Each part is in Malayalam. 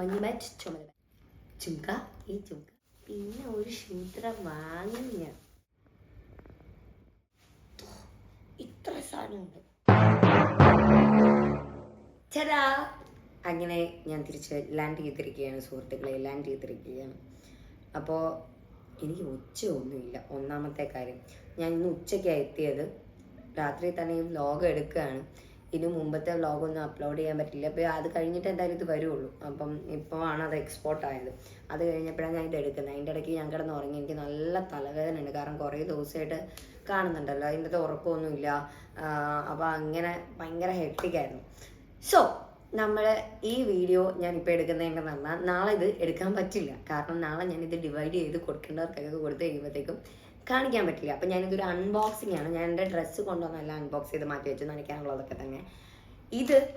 മഞ്ഞുമാറ്റ് ചുമല ചുങ്ക ഈ ചുങ്ക. പിന്നെ ഒരു ശൂദ്ര വാങ്ങി ഞാൻ. ഇത്ര സാധനമുണ്ട്. ചേരാ അങ്ങനെ ഞാൻ തിരിച്ച് ലാൻഡ് ചെയ്തിരിക്കുകയാണ് സുഹൃത്തുക്കളെ ലാൻഡ് ചെയ്തിരിക്കുകയാണ്. അപ്പോൾ എനിക്ക് ഉച്ചയൊന്നുമില്ല ഒന്നാമത്തെ കാര്യം ഞാൻ ഇന്ന് ഉച്ചയ്ക്കാണ് എത്തിയത്. രാത്രി തന്നെ ഈ വ്ലോഗ് എടുക്കുകയാണ്. ഇതിന് മുമ്പത്തെ വ്ലോഗൊന്നും അപ്ലോഡ് ചെയ്യാൻ പറ്റില്ല. അപ്പോൾ അത് കഴിഞ്ഞിട്ട് എന്തായാലും ഇത് വരുള്ളൂ. അപ്പം ഇപ്പോൾ ആണ് അത് എക്സ്പോർട്ട് ആയത്. അത് കഴിഞ്ഞപ്പോഴാണ് ഞാൻ ഇത് എടുക്കുന്നത്. അതിന്റെ ഇടയ്ക്ക് ഞാൻ കിടന്ന് ഉറങ്ങി. എനിക്ക് നല്ല തലവേദന ഉണ്ട്. കാരണം കുറേ ദിവസമായിട്ട് കാണുന്നുണ്ടല്ലോ. അതിന്റെ ഉറക്കമൊന്നുമില്ല. അപ്പോൾ അങ്ങനെ ഭയങ്കര ഹെക്ടിക്കായിരുന്നു സോ നമ്മൾ ഈ വീഡിയോ ഞാൻ ഇപ്പോൾ എടുക്കുന്നതിന്റെ പറഞ്ഞാൽ നാളെ ഇത് എടുക്കാൻ പറ്റില്ല. കാരണം നാളെ ഞാൻ ഇത് ഡിവൈഡ് ചെയ്ത് കൊടുക്കേണ്ടവർക്കൊക്കെ കൊടുത്ത് കഴിയുമ്പോഴത്തേക്കും കാണിക്കാൻ പറ്റില്ല. അപ്പം ഞാനിതൊരു അൺബോക്സിംഗ് ആണ്. ഞാൻ എന്റെ ഡ്രസ്സ് കൊണ്ടുവന്നല്ല അൺബോക്സ് ചെയ്ത് മാറ്റി വെച്ച്. നനയ്ക്കാനുള്ളതൊക്കെ തന്നെ. ഇത്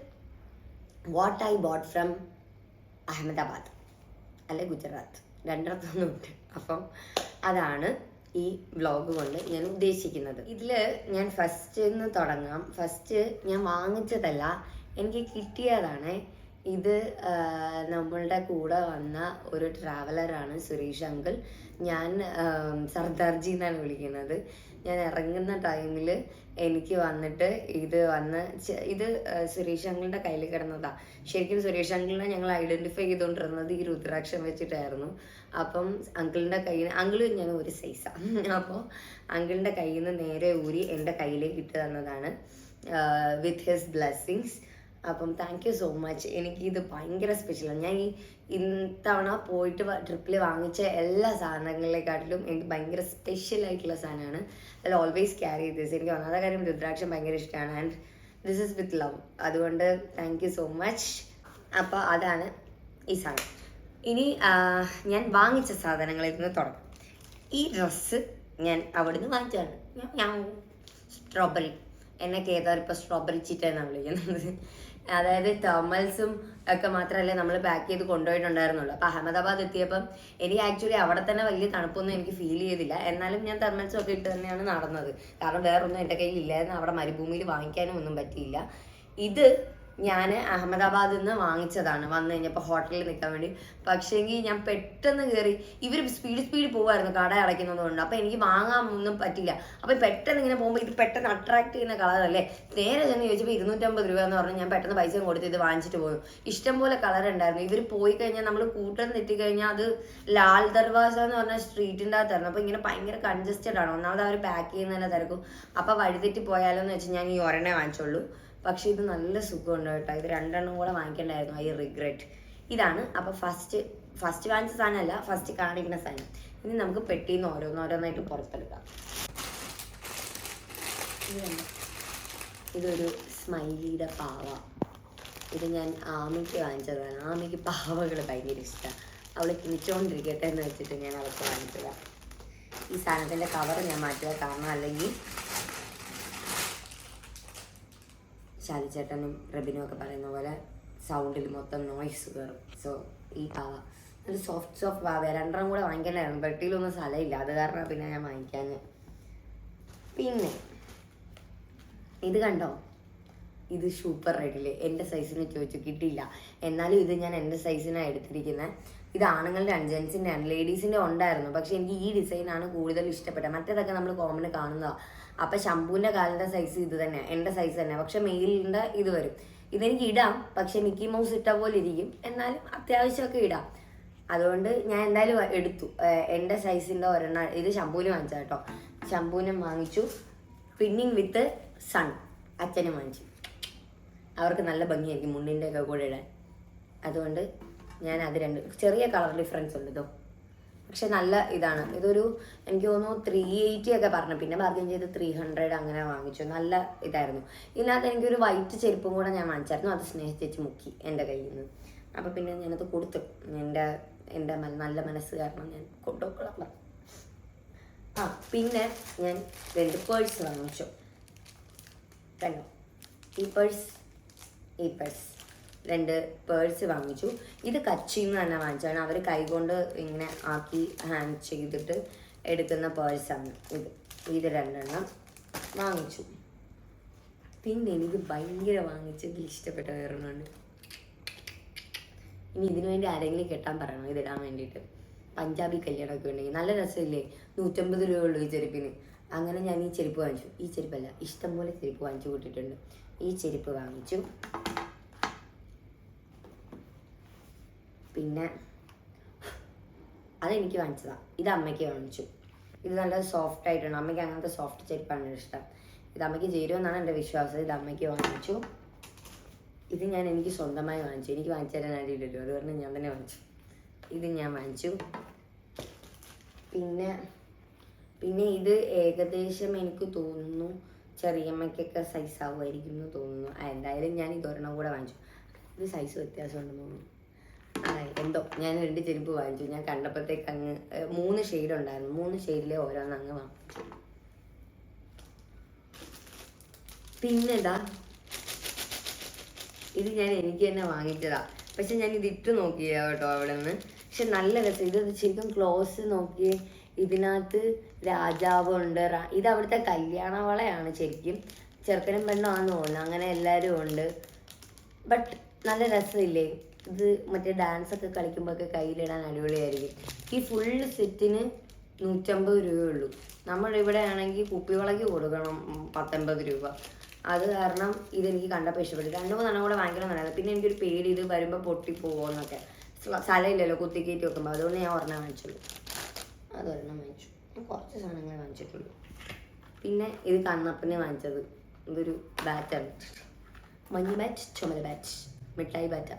what I bought from Ahmedabad അല്ലെ ഗുജറാത്ത്. രണ്ടിടത്തൊന്നുമുണ്ട് അപ്പം അതാണ് ഈ വ്ലോഗ് കൊണ്ട് ഞാൻ ഉദ്ദേശിക്കുന്നത്. ഇതിൽ ഞാൻ ഫസ്റ്റ് നിന്ന് തുടങ്ങാം. ഫസ്റ്റ് ഞാൻ വാങ്ങിച്ചതല്ല. എനിക്ക് കിട്ടിയതാണ് ഇത് നമ്മളുടെ കൂടെ വന്ന ഒരു ട്രാവലറാണ് സുരേഷ് അങ്കിൾ. ഞാൻ സർദാർജി എന്നാണ് വിളിക്കുന്നത്. ഞാൻ ഇറങ്ങുന്ന ടൈമിൽ എനിക്ക് വന്നിട്ട് ഇത് വന്ന് ഇത് സുരേഷ് അങ്കിളിന്റെ കയ്യിൽ കിടന്നതാ. ശരിക്കും സുരേഷ് അങ്കിളിനെ ഞങ്ങൾ ഐഡന്റിഫൈ ചെയ്തുകൊണ്ടിരുന്നത് ഈ രുദ്രാക്ഷം വെച്ചിട്ടായിരുന്നു. അപ്പം അങ്കിളിന്റെ കയ്യിൽ അങ്കിൾ ഞാൻ ഒരു സൈസാണ് അപ്പോൾ അങ്കിളിന്റെ കയ്യിൽ നിന്ന് നേരെ ഊരി എന്റെ കയ്യിലേക്ക് ഇട്ട് തന്നതാണ് വിത്ത് ഹിസ് ബ്ലെസ്സിങ്സ് അപ്പം താങ്ക് യു സോ മച്ച് എനിക്ക് ഇത് ഭയങ്കര സ്പെഷ്യലാണ് ഞാൻ ഈ ഇത്തവണ പോയിട്ട് ട്രിപ്പിൽ വാങ്ങിച്ച എല്ലാ സാധനങ്ങളെക്കാട്ടിലും എനിക്ക് ഭയങ്കര സ്പെഷ്യൽ ആയിട്ടുള്ള സാധനമാണ്. അത് ഓൾവേസ് ക്യാരി ചെയ്ത് എനിക്ക് ഒന്നാമത്തെ കാര്യം രുദ്രാക്ഷം ഭയങ്കര ഇഷ്ടമാണ്. And this is with love അതുകൊണ്ട് താങ്ക് യു സോ മച്ച് അപ്പോൾ അതാണ് ഈ സാധനം. ഇനി ഞാൻ വാങ്ങിച്ച സാധനങ്ങളിൽ നിന്ന് തുടങ്ങാം. ഈ ഡ്രസ്സ് ഞാൻ അവിടുന്ന് വാങ്ങിച്ചതാണ്. ഞാൻ സ്ട്രോബെറി എന്നെ കേതാർ ഇപ്പോൾ സ്ട്രോബെറി ചീറ്റ എന്നാണ് വിളിക്കുന്നത്. അതായത് തെർമൽസും ഒക്കെ മാത്രമല്ലേ നമ്മൾ പാക്ക് ചെയ്ത് കൊണ്ടുപോയിട്ടുണ്ടായിരുന്നുള്ളൂ. അപ്പോൾ അഹമ്മദാബാദ് എത്തിയപ്പം എനിക്ക് ആക്ച്വലി അവിടെ തന്നെ വലിയ തണുപ്പൊന്നും എനിക്ക് ഫീൽ ചെയ്തില്ല. എന്നാലും ഞാൻ തെർമൽസും ഒക്കെ ഇട്ട് തന്നെയാണ് നടന്നത്. കാരണം വേറൊന്നും എന്റെ കയ്യിൽ ഇല്ലായിരുന്നു. അവിടെ മരുഭൂമിയിൽ വാങ്ങിക്കാനും ഒന്നും പറ്റിയില്ല. ഇത് ഞാൻ അഹമ്മദാബാദിൽ നിന്ന് വാങ്ങിച്ചതാണ്. വന്നു കഴിഞ്ഞപ്പോൾ ഹോട്ടലിൽ നിൽക്കാൻ വേണ്ടി. പക്ഷേങ്കിൽ ഞാൻ പെട്ടെന്ന് കയറി ഇവർ സ്പീഡ് സ്പീഡ് പോകുമായിരുന്നു കട അടയ്ക്കുന്നത് കൊണ്ട്. അപ്പോൾ എനിക്ക് വാങ്ങാൻ ഒന്നും പറ്റില്ല. അപ്പോൾ പെട്ടെന്ന് ഇങ്ങനെ പോകുമ്പോൾ ഇത് പെട്ടെന്ന് അട്രാക്ട് ചെയ്യുന്ന കളറല്ലേ നേരെ ചെന്ന് ചോദിച്ചപ്പോൾ ഇരുന്നൂറ്റമ്പത് രൂപ എന്ന് പറഞ്ഞ്. ഞാൻ പെട്ടെന്ന് പൈസ കൊടുത്ത് ഇത് വാങ്ങിച്ചിട്ട് പോയി ഇഷ്ടംപോലെ കളർ ഉണ്ടായിരുന്നു. ഇവർ പോയി കഴിഞ്ഞാൽ നമ്മൾ കൂട്ടം എത്തിക്കഴിഞ്ഞാൽ അത് ലാൽ ദർവാസ എന്ന് പറഞ്ഞ സ്ട്രീറ്റിന്റെ അകത്തായിരുന്നു. അപ്പോൾ ഇങ്ങനെ ഭയങ്കര കൺജസ്റ്റഡ് ആണ്. ഒന്നാമത് അവർ പാക്ക് ചെയ്യുന്നതിനെ തിരക്കും. അപ്പോൾ വഴിതെറ്റി പോയാലോ എന്ന് വെച്ച് ഞാൻ ഈ ഒരെണ്ണേ വാങ്ങിച്ചുള്ളൂ പക്ഷെ ഇത് നല്ല സുഖമുണ്ട് കേട്ടോ. ഇത് രണ്ടെണ്ണം കൂടെ വാങ്ങിക്കണ്ടായിരുന്നു. ഐ റിഗ്രറ്റ് ഇതാണ്. അപ്പോൾ ഫസ്റ്റ് ഫസ്റ്റ് വാങ്ങിച്ച സാധനമല്ല ഫസ്റ്റ് കാണിക്കുന്ന സാധനം. ഇനി നമുക്ക് പെട്ടിന്ന് ഓരോന്നോരോന്നായിട്ട് പുറത്തെടുക്കാം? ഇതൊരു സ്മൈലിയുടെ പാവ. ഇത് ഞാൻ ആമയ്ക്ക് വാങ്ങിച്ചതാണ്. ആമയ്ക്ക് പാവകൾ ഭയങ്കര ഇഷ്ടമാണ് അവൾ കിണിച്ചുകൊണ്ടിരിക്കട്ടെ എന്ന് വെച്ചിട്ട് ഞാൻ അവൾക്ക് വാങ്ങിച്ചതാണ് ഈ സാധനത്തിന്റെ കവർ ഞാൻ മാറ്റുക കാരണം അല്ലെങ്കിൽ ശാലിച്ചേട്ടനും റബിനും ഒക്കെ പറയുന്ന പോലെ സൗണ്ടിൽ മൊത്തം നോയ്സ് കയറും സോ ഈ പാവ. ഒരു സോഫ്റ്റ് സോഫ്റ്റ് പാവ രണ്ടെണ്ണം കൂടെ വാങ്ങിക്കണ്ടായിരുന്നു. പെട്ടിയിലൊന്നും സ്ഥലമില്ല. അത് കാരണം പിന്നെ ഞാൻ വാങ്ങിക്കാൻ പിന്നെ ഇത് കണ്ടോ? ഇത് സൂപ്പർ റെഡിൽ എന്റെ സൈസിന് ചോദിച്ചു. കിട്ടിയില്ല. എന്നാലും ഇത് ഞാൻ എന്റെ സൈസിനാണ് എടുത്തിരിക്കുന്നത് ഇത് ആണുങ്ങളുടെ ആണ് ജെൻസിന്റെ ആണ് ലേഡീസിന്റെ ഉണ്ടായിരുന്നു. പക്ഷെ എനിക്ക് ഈ ഡിസൈനാണ് കൂടുതൽ ഇഷ്ടപ്പെട്ടത്. മറ്റേതൊക്കെ നമ്മൾ കോമൺ കാണുന്നതാണ് അപ്പം ശംഭുവിന്റെ കാലിന്റെ സൈസ് ഇത് തന്നെയാണ് എന്റെ സൈസ് തന്നെ. പക്ഷെ മെയിലിന്റെ ഇത് വരും. ഇതെനിക്ക് ഇടാം പക്ഷെ മിക്കി മൗസ് ഇട്ട പോലെ ഇരിക്കും. എന്നാലും അത്യാവശ്യമൊക്കെ ഇടാം. അതുകൊണ്ട് ഞാൻ എന്തായാലും എടുത്തു. എന്റെ സൈസിന്റെ ഒരെണ്ണം ഇത് ശംഭുവിന് വാങ്ങിച്ച കേട്ടോ. ശംഭുവിനും വാങ്ങിച്ചു. പിന്നിങ് വിത്ത് സൺ അച്ഛനും വാങ്ങിച്ചു. അവർക്ക് നല്ല ഭംഗിയായിരിക്കും മുണ്ണിന്റെ ഒക്കെ കൂടെ ഇടാൻ. അതുകൊണ്ട് ഞാൻ അത് രണ്ട് ചെറിയ കളർ ഡിഫറൻസ് ഉണ്ട് ഇതോ പക്ഷെ നല്ല ഇതാണ്. ഇതൊരു എനിക്ക് തോന്നുന്നു ത്രീ എയ്റ്റി ഒക്കെ പറഞ്ഞു. പിന്നെ ബാർഗൻ ചെയ്ത് ത്രീ ഹൺഡ്രഡ് അങ്ങനെ വാങ്ങിച്ചു. നല്ല ഇതായിരുന്നു. ഇതിനകത്ത് എനിക്കൊരു വൈറ്റ് ചെരുപ്പും കൂടെ ഞാൻ വാങ്ങിച്ചായിരുന്നു. അത് സ്നേഹിച്ചേച്ച് മുക്കി എന്റെ കയ്യിൽ നിന്ന്. അപ്പോൾ പിന്നെ ഞാനത് കൊടുത്തു. എന്റെ എന്റെ നല്ല മനസ്സ് കാരണം ഞാൻ കൊണ്ടുപോകണം ആ പിന്നെ ഞാൻ രണ്ട് പേഴ്സ് വാങ്ങിച്ചു. കണ്ടോ? ഈ പേഴ്സ് ഈ പേഴ്സ് രണ്ട് പേഴ്സ് വാങ്ങിച്ചു. ഇത് കച്ചിയിൽ തന്നെ വാങ്ങിച്ചാണ് അവർ കൈകൊണ്ട് ഇങ്ങനെ ആക്കി ഹാൻഡ് ചെയ്തിട്ട് എടുക്കുന്ന പേഴ്സാണ് ഇത്. ഇത് രണ്ടെണ്ണം വാങ്ങിച്ചു. പിന്നെ എനിക്ക് ഭയങ്കര വാങ്ങിച്ചതിൽ ഇഷ്ടപ്പെട്ട വേറൊന്നുണ്ട് ഇനി ഇതിനു വേണ്ടി ആരെങ്കിലും കെട്ടാൻ പറയണം? ഇതിടാൻ വേണ്ടിയിട്ട്. പഞ്ചാബി കല്യാണമൊക്കെ ഉണ്ടെങ്കിൽ. നല്ല രസമില്ലേ? നൂറ്റമ്പത് രൂപ ഉള്ളൂ ഈ ചെരുപ്പിന്. അങ്ങനെ ഞാൻ ഈ ചെരുപ്പ് വാങ്ങിച്ചു. ഈ ചെരുപ്പല്ല ഇഷ്ടംപോലെ ചെരുപ്പ് വാങ്ങിച്ചു കൂട്ടിയിട്ടുണ്ട് ഈ ചെരുപ്പ് വാങ്ങിച്ചു. പിന്നെ അതെനിക്ക് വാങ്ങിച്ചതാണ് ഇത് അമ്മയ്ക്ക് വാങ്ങിച്ചു. ഇത് നല്ല സോഫ്റ്റ് ആയിട്ടുണ്ട് അമ്മയ്ക്ക് അങ്ങനത്തെ സോഫ്റ്റ് ചെരുപ്പാണ് ഇഷ്ടം. ഇത് അമ്മയ്ക്ക് ചേരുമെന്നാണ് എന്റെ വിശ്വാസം. ഇത് അമ്മയ്ക്ക് വാങ്ങിച്ചു. ഇത് ഞാൻ എനിക്ക് സ്വന്തമായി വാങ്ങിച്ചു. എനിക്ക് വാങ്ങിച്ചു തരാൻ അറിയില്ലല്ലോ അത് പറഞ്ഞ് ഞാൻ തന്നെ വാങ്ങിച്ചു. ഇത് ഞാൻ വാങ്ങിച്ചു. പിന്നെ പിന്നെ ഇത് ഏകദേശം എനിക്ക് തോന്നുന്നു ചെറിയമ്മയ്ക്കൊക്കെ സൈസ് ആവുമായിരിക്കും എന്ന് തോന്നുന്നു. എന്തായാലും ഞാൻ ഇതൊരെണ്ണം കൂടെ വാങ്ങിച്ചു. ഇത് സൈസ് വ്യത്യാസമുണ്ടെന്ന് തോന്നുന്നു. എന്തോ. ഞാൻ രണ്ട് ചെരുപ്പ് വാങ്ങിച്ചു. ഞാൻ കണ്ടപ്പോഴത്തേക്ക് അങ്ങ് മൂന്ന് ഷെയ്ഡ് ഉണ്ടായിരുന്നു മൂന്ന് ഷെയ്ഡിലെ ഓരോന്ന് അങ്ങ് വാങ്ങിച്ചു. പിന്നെന്താ ഇതാ ഞാൻ എനിക്ക് തന്നെ വാങ്ങിച്ചതാ. പക്ഷെ ഞാൻ ഇത് ഇട്ട് നോക്കിയ കേട്ടോ അവിടെ നിന്ന് പക്ഷെ നല്ല രസം. ഇത് ശരിക്കും ക്ലോസ് നോക്കി ഇതിനകത്ത് രാജാവുണ്ട്. ഇത് അവിടുത്തെ കല്യാണ വളയാണ് ശരിക്കും. ചെറുക്കനും പെണ്ണും ആണെന്ന് തോന്നുന്നു. അങ്ങനെ എല്ലാവരും ഉണ്ട്. ബട്ട് നല്ല രസമില്ലേ? ഇത് മറ്റേ ഡാൻസ് ഒക്കെ കളിക്കുമ്പോഴൊക്കെ കയ്യിലിടാൻ അടിപൊളിയായിരിക്കും. ഈ ഫുള്ള് സെറ്റിന് നൂറ്റമ്പത് രൂപയുള്ളൂ നമ്മൾ ഇവിടെ ആണെങ്കിൽ കുപ്പിവിളക്ക് കൊടുക്കണം പത്തൊമ്പത് രൂപ. അത് കാരണം ഇതെനിക്ക് കണ്ടപ്പോൾ ഇഷ്ടപ്പെട്ടു രണ്ട് മൂന്നെണ്ണം കൂടെ വാങ്ങിക്കണം എന്നുണ്ടായിരുന്നു പിന്നെ എനിക്കൊരു പേടി ഇത് വരുമ്പോൾ പൊട്ടിപ്പോകുമെന്നൊക്കെ സ്ഥലമില്ലല്ലോ കുത്തിക്കയറ്റി വെക്കുമ്പോൾ അതുകൊണ്ട് ഞാൻ ഒരെണ്ണം വാങ്ങിച്ചുള്ളൂ. അതൊരെണ്ണം വാങ്ങിച്ചു. ഞാൻ കുറച്ച് സാധനങ്ങൾ വാങ്ങിച്ചിട്ടുള്ളൂ. പിന്നെ ഇത് കണ്ണപ്പനെ വാങ്ങിച്ചത്. ഇതൊരു ബാറ്റാണ് മഞ്ഞ് ബാറ്റ് ചുമല ബാറ്റ് മിഠായി പറ്റ.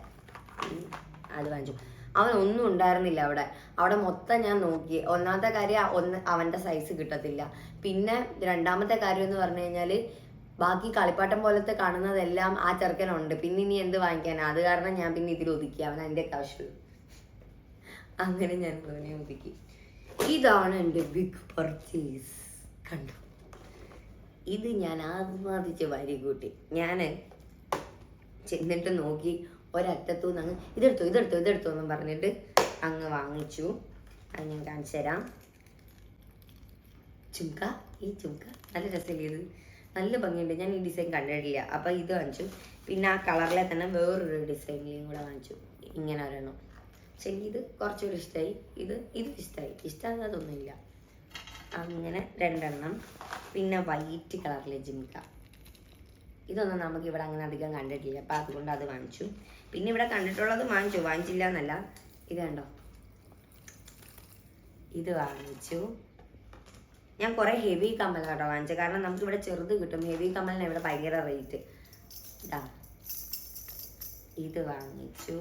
അത് വാങ്ങിച്ചു. അവൻ ഒന്നും ഉണ്ടായിരുന്നില്ല അവിടെ. അവിടെ മൊത്തം ഞാൻ നോക്കി. ഒന്നാമത്തെ കാര്യം ഒന്ന് അവന്റെ സൈസ് കിട്ടത്തില്ല. പിന്നെ രണ്ടാമത്തെ കാര്യം എന്ന് പറഞ്ഞു കഴിഞ്ഞാൽ ബാക്കി കളിപ്പാട്ടം പോലത്തെ കാണുന്നതെല്ലാം ആ ചെറുക്കനുണ്ട്. പിന്നെ ഇനി എന്ത് വാങ്ങിക്കാനാണ് അത് കാരണം ഞാൻ പിന്നെ ഇതിൽ ഒതുക്കി. അവൻ എന്റെ കാശുള്ളു അങ്ങനെ ഞാൻ അവനെ ഒതുക്കി. ഇതാണ് എന്റെ ബിഗ് പർച്ചേസ് കണ്ടു? ഇത് ഞാൻ ആസ്വാദിച്ച് വരി കൂട്ടി. ഞാൻ ചെന്നിട്ട് നോക്കി ഒരറ്റത്തു നിന്ന് അങ്ങ് ഇതെടുത്തോ ഇതെടുത്തോ ഇതെടുത്തോ എന്നും പറഞ്ഞിട്ട് അങ്ങ് വാങ്ങിച്ചു. അത് ഞാൻ കാണിച്ചു തരാം. ചുമക്ക ഈ ചുമക്ക നല്ല രസമില്ലേ ഇത്? നല്ല ഭംഗിയുണ്ട്. ഞാൻ ഈ ഡിസൈൻ കണ്ടിട്ടില്ല. അപ്പം ഇത് വാങ്ങിച്ചു. പിന്നെ ആ കളറിലെ തന്നെ വേറൊരു ഡിസൈനിലും കൂടെ വാങ്ങിച്ചു. ഇങ്ങനെ ഒരെണ്ണം. പക്ഷെ ഇത് കുറച്ചുകൂടി ഇഷ്ടമായി ഇത് ഇത് ഇഷ്ടമായി ഇഷ്ടമാകാതൊന്നുമില്ല അങ്ങനെ രണ്ടെണ്ണം. പിന്നെ വൈറ്റ് കളറിലെ ജിംക ഇതൊന്നും നമുക്ക് ഇവിടെ അങ്ങനെ അധികം കണ്ടിട്ടില്ല. അപ്പം അതുകൊണ്ട് അത് വാങ്ങിച്ചു. പിന്നെ ഇവിടെ കണ്ടിട്ടുള്ളത് വാങ്ങിച്ചു. വാങ്ങിച്ചില്ല എന്നല്ല ഇത് കണ്ടോ? ഇത് വാങ്ങിച്ചു. ഞാൻ കുറേ ഹെവി കമ്മൽ കേട്ടോ വാങ്ങിച്ചത്. കാരണം നമുക്ക് ഇവിടെ ചെറുത് കിട്ടും. ഹെവി കമ്മലിന് ഇവിടെ ഭയങ്കര റേറ്റ് ഇതാ. ഇത് വാങ്ങിച്ചു.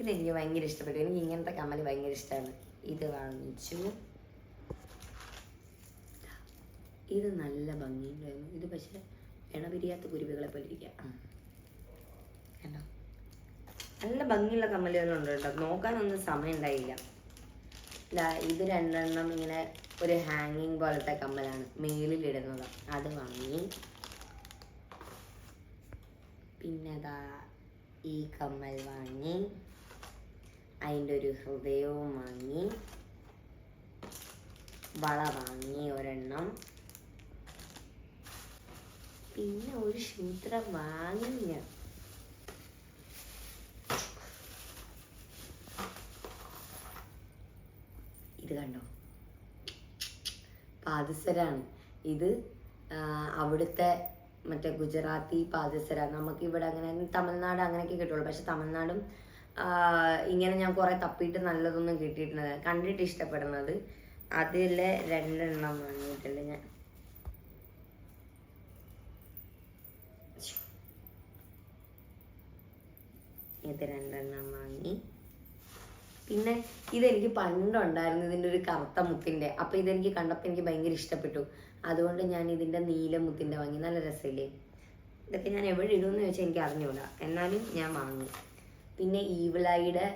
ഇതെനിക്ക് ഭയങ്കര ഇഷ്ടപ്പെട്ടു. എനിക്ക് ഇങ്ങനത്തെ കമ്മൽ ഭയങ്കര ഇഷ്ടമാണ് ഇത് വാങ്ങിച്ചു. ഇത് നല്ല ഭംഗിയുണ്ടായിരുന്നു. ഇത് പക്ഷേ എണപിരിയാത്ത കുരുവികളെ പോലെ ഇരിക്കുക. കണ്ടോ? നല്ല ഭംഗിയുള്ള കമ്മലുകളുണ്ട് കേട്ടോ. നോക്കാനൊന്നും സമയം ഉണ്ടായില്ല ഇത് രണ്ടെണ്ണം ഇങ്ങനെ ഒരു ഹാങ്ങിങ് പോലത്തെ കമ്മലാണ്. മേലിലിടുന്നത് അത് വാങ്ങി. പിന്നെ ഈ കമ്മൽ വാങ്ങി. അതിന്റെ ഒരു ഹൃദയവും വാങ്ങി. വള വാങ്ങി ഒരെണ്ണം. പിന്നെ ഒരു ശൂത്രം വാങ്ങി ഞാൻ. ഇത് കണ്ടോ? പാദസരാണ്. ഇത് അവിടുത്തെ മറ്റേ ഗുജറാത്തി പാദസര. നമുക്ക് ഇവിടെ അങ്ങനെ തമിഴ്നാട് അങ്ങനെയൊക്കെ കിട്ടുള്ളൂ. പക്ഷെ തമിഴ്നാടും ഇങ്ങനെ ഞാൻ കുറെ തപ്പിയിട്ട് നല്ലതൊന്നും കിട്ടിയിട്ടുണ്ട് കണ്ടിട്ട് ഇഷ്ടപ്പെടുന്നത്. അതിൽ രണ്ടെണ്ണം വാങ്ങിയിട്ടുണ്ട് ഞാൻ. ഇത് രണ്ടെണ്ണം വാങ്ങി പിന്നെ ഇതെനിക്ക് പണ്ടുണ്ടായിരുന്നു ഇതിന്റെ ഒരു കറുത്ത മുത്തിന്റെ അപ്പോൾ ഇതെനിക്ക് കണ്ടപ്പോൾ എനിക്ക് ഭയങ്കര ഇഷ്ടപ്പെട്ടു. അതുകൊണ്ട് ഞാൻ ഇതിന്റെ നീല മുത്തിന്റെ വാങ്ങി. നല്ല രസമില്ലേ? ഇതൊക്കെ ഞാൻ എവിടെ ഇടുമെന്ന് ചോദിച്ചാൽ എനിക്ക് അറിഞ്ഞൂടാ. എന്നാലും ഞാൻ വാങ്ങി. പിന്നെ ഈവിളായിയുടെ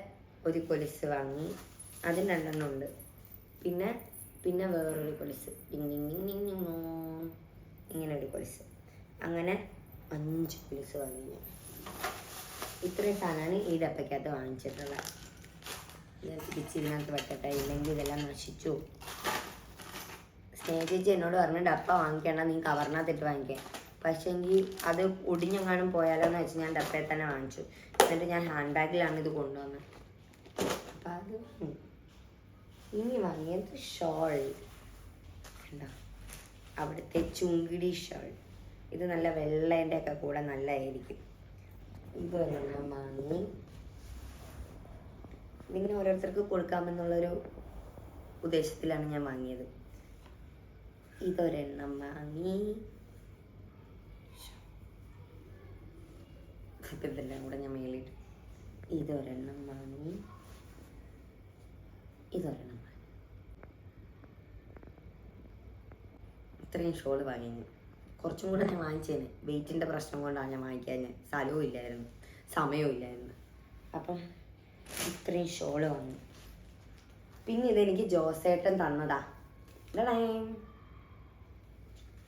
ഒരു കൊലുസ് വാങ്ങി. അതിന് രണ്ടെണ്ണം ഉണ്ട്. പിന്നെ പിന്നെ വേറൊരു കൊലുസ്. ഇങ്ങനെ ഒരു കൊലുസ്. അങ്ങനെ അഞ്ച് കൊലുസ് വാങ്ങി ഞാൻ. ഇത്രയും സാധനമാണ് ഈ ഡപ്പയ്ക്കകത്ത് വാങ്ങിച്ചിട്ടുള്ളത്. ഇത് തിരിച്ച് ഇതിനകത്ത് വെക്കട്ടെ ഇല്ലെങ്കിൽ ഇതെല്ലാം നശിച്ചു. സ്നേഹ എന്നോട് പറഞ്ഞു ഡപ്പ വാങ്ങിക്കേണ്ട നീ കവറിനകത്തിട്ട് വാങ്ങിക്കാൻ പക്ഷേങ്കിൽ അത് ഒടിഞ്ഞെങ്ങാനും പോയാലോ എന്ന് വെച്ചാൽ ഞാൻ ഡപ്പയിൽ തന്നെ വാങ്ങിച്ചു. എന്നിട്ട് ഞാൻ ഹാൻഡ് ബാഗിലാണ് ഇത് കൊണ്ടുവന്നത് അപ്പം അത് ഇനി വാങ്ങിയത് ഷോൾ. കണ്ടോ? അവിടുത്തെ ചുങ്കിടി ഷോൾ. ഇത് നല്ല വെള്ളേന്റെ ഒക്കെ കൂടെ നല്ലതായിരിക്കും. ഇതൊരെണ്ണം വാങ്ങി. ഇതിങ്ങനെ ഓരോരുത്തർക്ക് കൊടുക്കാമെന്നുള്ളൊരു ഉദ്ദേശത്തിലാണ് ഞാൻ വാങ്ങിയത്. ഇതൊരെണ്ണം വാങ്ങി. ഇതെല്ലാം കൂടെ ഞാൻ മേളിട്ട് ഇതൊരെണ്ണം വാങ്ങി. ഇതൊരെണ്ണം വാങ്ങി. ഇത്രയും ഷോൾ വാങ്ങി. കുറച്ചും കൂടെ ഞാൻ വാങ്ങിച്ചേനെ. വെയിറ്റിന്റെ പ്രശ്നം കൊണ്ടാണ് ഞാൻ വാങ്ങിക്കാൻ സ്ഥലവും ഇല്ലായിരുന്നു. സമയവും ഇല്ലായിരുന്നു. അപ്പം ഇത്രയും ഷോൾ വന്നു. പിന്നെ ഇതെനിക്ക് ജോസേട്ടൻ തന്നതാ.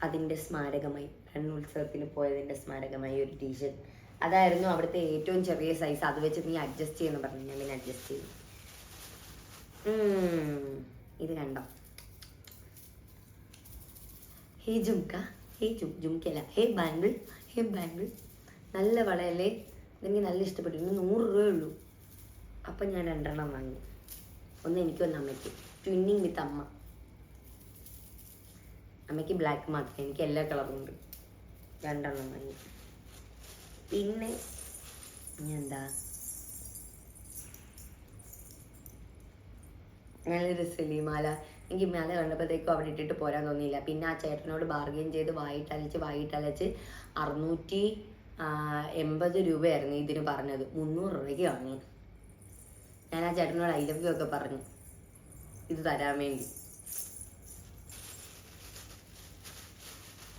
അതിന്റെ സ്മാരകമായി കണ്ണുത്സവത്തിന് പോയതിന്റെ സ്മാരകമായി ഒരു ടീഷർട്ട്. അതായിരുന്നു അവിടുത്തെ ഏറ്റവും ചെറിയ സൈസ് അത് വെച്ച് നീ അഡ്ജസ്റ്റ് ചെയ്യുന്നു പറഞ്ഞു. ഞാൻ പിന്നെ അഡ്ജസ്റ്റ് ചെയ്തു. ഇത് കണ്ടോ? ഹേ ജുംക്ക ഹേ ജും ജുംക്കല്ല ഹേ ബാൻഡിൾ ഹേ ബാൻഡിൾ നല്ല വളയല്ലേ? ഇതെനിക്ക് നല്ല ഇഷ്ടപ്പെട്ടു. ഇന്ന് നൂറ് രൂപയേ ഉള്ളൂ. അപ്പം ഞാൻ രണ്ടെണ്ണം വാങ്ങി. ഒന്ന് എനിക്ക് ഒന്ന് അമ്മയ്ക്ക്. ട്വിന്നിങ് വിത്ത് അമ്മ. അമ്മയ്ക്ക് ബ്ലാക്ക് മാത്രം. എനിക്ക് എല്ലാ കളറും ഉണ്ട്. രണ്ടെണ്ണം വാങ്ങി. പിന്നെ എന്താ? നല്ലൊരു സലീമാല എനിക്ക് മാല കണ്ടപ്പോഴത്തേക്കും അവിടെ ഇട്ടിട്ട് പോരാൻ തോന്നിയില്ല. പിന്നെ ആ ചേട്ടനോട് ബാർഗെയിൻ ചെയ്ത് വായിട്ടലച്ച് വായിട്ടലച്ച് അറുന്നൂറ്റി എൺപത് രൂപയായിരുന്നു ഇതിന് പറഞ്ഞത്. മുന്നൂറ് രൂപയ്ക്ക് വാങ്ങി. ഞാൻ ആ ചേട്ടനോട് ഐ ലവ് യു ഒക്കെ പറഞ്ഞു. ഇത് തരാൻ വേണ്ടി.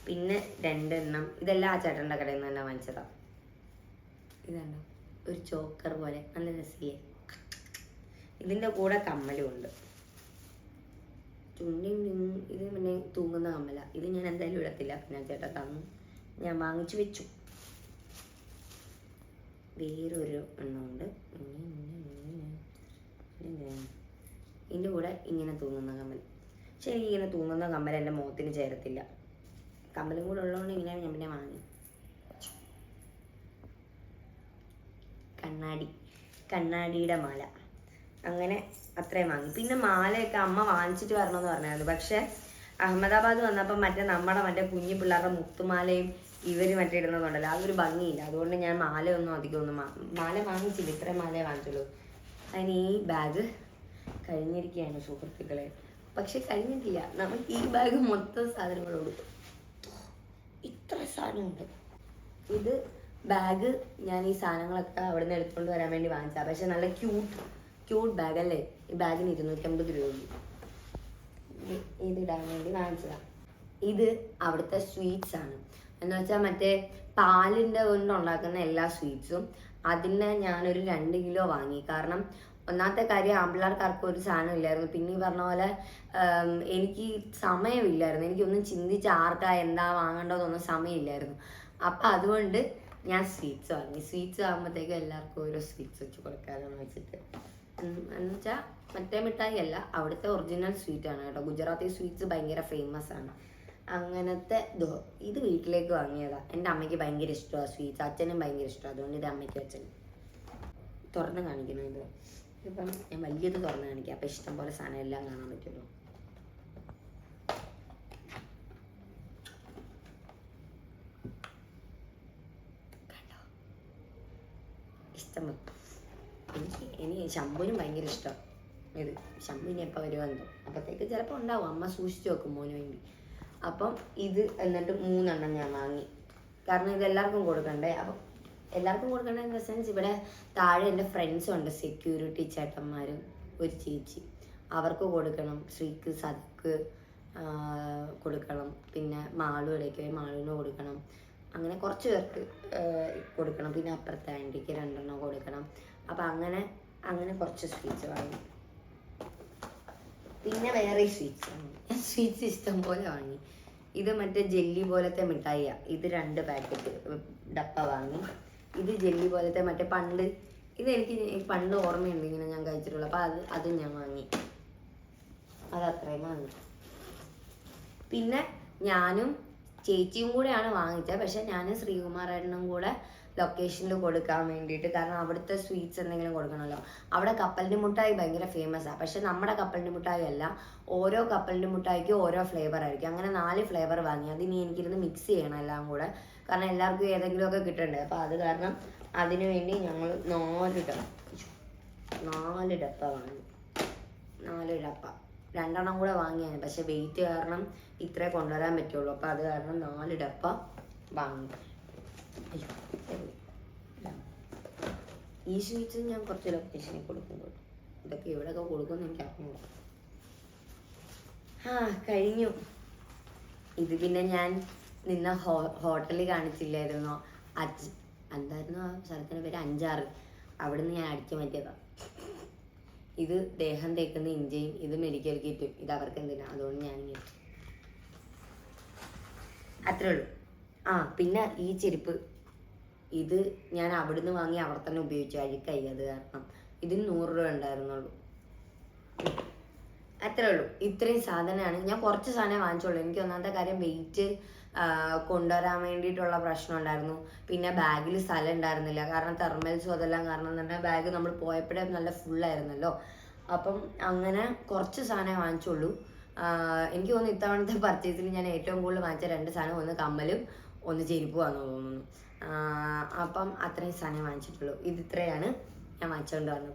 പിന്നെ രണ്ടെണ്ണം. ഇതെല്ലാം ആ ചേട്ടന്റെ കടയിൽ നിന്ന് തന്നെ വാങ്ങിച്ചതാ. ഇതാണ്ടോ? ഒരു ചോക്കർ പോലെ. നല്ല രസില്ലേ ഇതിന്റെ കൂടെ കമ്മലും ഉണ്ട്. റിങ്ങും ഇത് പിന്നെ തൂങ്ങുന്ന കമ്മല. ഇത് ഞാൻ എന്തായാലും ഇടത്തില്ല. പിന്നെ ചേട്ടാ തന്നു. ഞാൻ വാങ്ങിച്ചു വെച്ചു. വേറൊരു എണ്ണമുണ്ട് ഇതിന്റെ കൂടെ ഇങ്ങനെ തൂങ്ങുന്ന കമ്മൽ. ശരി ഇങ്ങനെ തൂങ്ങുന്ന കമ്മൽ എന്റെ മുഖത്തിന് ചേരത്തില്ല. കമ്മലും കൂടെ ഉള്ളതുകൊണ്ട് ഇങ്ങനെ ഞാൻ പിന്നെ വാങ്ങി. കണ്ണാടി. കണ്ണാടിയുടെ മാല. അങ്ങനെ അത്രയും വാങ്ങി. പിന്നെ മാലയൊക്കെ അമ്മ വാങ്ങിച്ചിട്ട് വരണമെന്ന് പറഞ്ഞായിരുന്നു. പക്ഷെ അഹമ്മദാബാദ് വന്നപ്പോൾ മറ്റേ നമ്മുടെ മറ്റേ കുഞ്ഞു പിള്ളേരുടെ മുത്തുമാലയും ഇവർ മറ്റേ ഇടുന്നതുണ്ടല്ലോ അതൊരു ഭംഗിയില്ല. അതുകൊണ്ട് ഞാൻ മാലയൊന്നും അധികം ഒന്നും മാല വാങ്ങിച്ചില്ല ഇത്രയും മാലയെ വാങ്ങിച്ചുള്ളൂ. അതിന് ഈ ബാഗ് കഴിഞ്ഞിരിക്കുകയാണ് സുഹൃത്തുക്കളെ. പക്ഷെ കഴിഞ്ഞിട്ടില്ല. നമുക്ക് ഈ ബാഗ് മൊത്തം സാധനങ്ങളോട് ഇത്ര സാധനമുണ്ട്. ഇത് ബാഗ് ഞാൻ ഈ സാധനങ്ങളൊക്കെ അവിടെ നിന്ന് എടുത്തുകൊണ്ട് വരാൻ വേണ്ടി വാങ്ങിച്ചാ പക്ഷെ നല്ല ക്യൂട്ട് ക്യൂട്ട് ബാഗ് അല്ലേ? ഈ ബാഗിന് ഇരുന്നൂറ്റമ്പത് രൂപയുള്ളൂ ഇത് ഇതിടാൻ വേണ്ടി വാങ്ങിച്ചതാണ് ഇത് അവിടുത്തെ സ്വീറ്റ്സ് ആണ്. എന്ന് വെച്ചാൽ മറ്റേ പാലിന്റെ കൊണ്ട് ഉണ്ടാക്കുന്ന എല്ലാ സ്വീറ്റ്സും അതിന് ഞാനൊരു രണ്ട് കിലോ വാങ്ങി. കാരണം ഒന്നാമത്തെ കാര്യം ആമ്പിള്ളേർക്കാർക്കും ഒരു സാധനം ഇല്ലായിരുന്നു. പിന്നെ ഈ പറഞ്ഞ പോലെ എനിക്ക് സമയമില്ലായിരുന്നു. എനിക്കൊന്നും ചിന്തിച്ച് ആർക്കാ എന്താ വാങ്ങേണ്ടതൊന്നും സമയമില്ലായിരുന്നു. അപ്പം അതുകൊണ്ട് ഞാൻ സ്വീറ്റ്സ് വാങ്ങി. സ്വീറ്റ്സ് ആകുമ്പോഴത്തേക്കും എല്ലാവർക്കും ഓരോ സ്വീറ്റ്സ് വെച്ച് കൊടുക്കാമെന്ന് വെച്ചിട്ട്. എന്ന് വെച്ചാൽ മറ്റേ മിഠായി അല്ല അവിടുത്തെ ഒറിജിനൽ സ്വീറ്റ് ആണ് കേട്ടോ. ഗുജറാത്തി സ്വീറ്റ്സ് ഭയങ്കര ഫേമസ് ആണ്. അങ്ങനത്തെ ദോ ഇത് വീട്ടിലേക്ക് വാങ്ങിയതാ. എന്റെ അമ്മയ്ക്ക് ഭയങ്കര ഇഷ്ടമാണ് സ്വീറ്റ്സ് അച്ഛനും ഭയങ്കര ഇഷ്ടമാണ് അതുകൊണ്ട് ഇത് അമ്മയ്ക്കും അച്ഛനും. തുറന്ന് കാണിക്കണം ഇത്. ഇപ്പം ഞാൻ വലിയത് തുറന്ന് കാണിക്കാം. അപ്പം ഇഷ്ടം പോലെ സാധനം എല്ലാം കാണാൻ പറ്റുള്ളൂ. ഇഷ്ടം എനിക്ക് ശംഭുവിനും ഭയങ്കര ഇഷ്ടം. ഇത് ശംഭു ഇനി എപ്പോൾ വരുമെന്ന് അപ്പോഴത്തേക്ക് ചിലപ്പോൾ ഉണ്ടാവും. അമ്മ സൂക്ഷിച്ചു വെക്കും മോന് വേണ്ടി. അപ്പം ഇത് എന്നിട്ട് മൂന്നെണ്ണം ഞാൻ വാങ്ങി. കാരണം ഇത് എല്ലാവർക്കും കൊടുക്കണ്ടേ. അപ്പം എല്ലാവർക്കും കൊടുക്കണ്ടേ ഇൻ ദ സെൻസ് ഇവിടെ താഴെ എന്റെ ഫ്രണ്ട്സും ഉണ്ട്. സെക്യൂരിറ്റി ചേട്ടന്മാരും ഒരു ചേച്ചി. അവർക്ക് കൊടുക്കണം. ശ്രീക്ക് സദക്ക് കൊടുക്കണം. പിന്നെ മാളു ഇടയ്ക്ക് മാളുവിന് കൊടുക്കണം. അങ്ങനെ കുറച്ച് പേർക്ക് കൊടുക്കണം. പിന്നെ അപ്പുറത്തെ ആന്റിക്ക് രണ്ടെണ്ണം കൊടുക്കണം. അപ്പം അങ്ങനെ അങ്ങനെ കുറച്ച് സ്വീറ്റ്സ് വാങ്ങി. പിന്നെ വേറെ സ്വീറ്റ്സ് വാങ്ങി സ്വീറ്റ്സ് ഇഷ്ടം പോലെ വാങ്ങി. ഇത് മറ്റേ ജെല്ലി പോലത്തെ മിഠായിയാണ് ഇത് രണ്ട് പാക്കറ്റ് ഡപ്പ വാങ്ങി. ഇത് ജെല്ലി പോലത്തെ മറ്റേ പണ്ട്. ഇത് എനിക്ക് എനിക്ക് പണ്ട് ഓർമ്മയുണ്ട് ഇങ്ങനെ ഞാൻ കഴിച്ചിട്ടുള്ളൂ. അപ്പോൾ അത് അതും ഞാൻ വാങ്ങി. അത് അത്രയും വാങ്ങി. പിന്നെ ഞാനും ചേച്ചിയും കൂടെയാണ് വാങ്ങിച്ചത്. പക്ഷെ ഞാൻ ശ്രീകുമാരേട്ടനും കൂടെ ലൊക്കേഷനിൽ കൊടുക്കാൻ വേണ്ടിയിട്ട്. കാരണം അവിടുത്തെ സ്വീറ്റ്സ് എന്തെങ്കിലും കൊടുക്കണമല്ലോ. അവിടെ കപ്പലിന്റെ മുട്ടായി ഭയങ്കര ഫേമസ് ആണ് പക്ഷെ നമ്മുടെ കപ്പലിന്റെ മുട്ടായി അല്ല ഓരോ കപ്പലിന്റെ മുട്ടായിക്ക് ഓരോ ഫ്ലേവർ ആയിരിക്കും. അങ്ങനെ നാല് ഫ്ലേവർ വാങ്ങി. അതിനി എനിക്കിരുന്ന് മിക്സ് ചെയ്യണം എല്ലാം കൂടെ. കാരണം എല്ലാവർക്കും ഏതെങ്കിലുമൊക്കെ കിട്ടണ്ടേ. അപ്പോൾ അത് കാരണം അതിനു വേണ്ടി ഞങ്ങൾ നാല് ഡപ്പ നാല് ഡപ്പ വാങ്ങി. നാല് ഡപ്പ. രണ്ടെണ്ണം കൂടെ വാങ്ങിയാണ്. പക്ഷെ വെയിറ്റ് കാരണം ഇത്രേ കൊണ്ടുവരാൻ പറ്റുള്ളൂ. അപ്പോൾ അത് കാരണം നാല് ഡപ്പ വാങ്ങി. അയ്യോ, ഈ സ്വീറ്റ്സ് ഞാൻ കുറച്ച് ലൊക്കേഷനിൽ കൊടുക്കുന്നുള്ളൂ. ഇതൊക്കെ എവിടെയൊക്കെ കൊടുക്കുമെന്ന് എനിക്ക് അറിഞ്ഞൂടാ. ആ കഴിഞ്ഞു. ഇത് പിന്നെ ഞാൻ നിന്ന ഹോ ഹോട്ടലിൽ കാണിച്ചില്ലായിരുന്നു? അജ് എന്തായിരുന്നു ആ സ്ഥലത്തിന്റെ പേര്? അഞ്ചാറ്. അവിടുന്ന് ഞാൻ അടിച്ചു മാറ്റിയതാണ് ഇത് ദേഹം തേക്കുന്ന ഇഞ്ചയും ഇത് മെഡിക്കൽ കിറ്റും ഇത് അവർക്ക് എന്തിനാ? അതുകൊണ്ട് ഞാൻ അത്രേ ഉള്ളൂ. ആ പിന്നെ ഈ ചെരുപ്പ്. ഇത് ഞാൻ അവിടുന്ന് വാങ്ങി അവിടെ തന്നെ ഉപയോഗിച്ചു. അഴുക്കായി അത് കാരണം. ഇതിന് നൂറ് രൂപ ഉണ്ടായിരുന്നുള്ളൂ. അത്രേ ഉള്ളൂ. ഇത്രയും സാധനമാണ്. ഞാൻ കുറച്ച് സാധനം വാങ്ങിച്ചുള്ളൂ. എനിക്ക് ഒന്നാമത്തെ കാര്യം വെയിറ്റ് കൊണ്ടുവരാൻ വേണ്ടിയിട്ടുള്ള പ്രശ്നം ഉണ്ടായിരുന്നു. പിന്നെ ബാഗിൽ സ്ഥലം ഉണ്ടായിരുന്നില്ല. കാരണം തെർമൽസും അതെല്ലാം കാരണം തന്നെ ബാഗ് നമ്മൾ പോയപ്പോഴേ നല്ല ഫുള്ളായിരുന്നല്ലോ അപ്പം അങ്ങനെ കുറച്ച് സാധനം വാങ്ങിച്ചുള്ളൂ. എനിക്ക് തോന്നുന്നു ഇത്തവണത്തെ പർച്ചേസിൽ ഞാൻ ഏറ്റവും കൂടുതൽ വാങ്ങിച്ച രണ്ട് സാധനം ഒന്ന് കമ്മലും ഒന്ന് ചെരുപ്പുമാണെന്ന് തോന്നുന്നു. ആഹ് അപ്പം അത്രയും സാധനം വാങ്ങിച്ചിട്ടുള്ളൂ. ഇത് ഇത്രയാണ് ഞാൻ വാങ്ങിച്ചുകൊണ്ട് വന്നത്.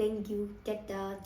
Thank you Tata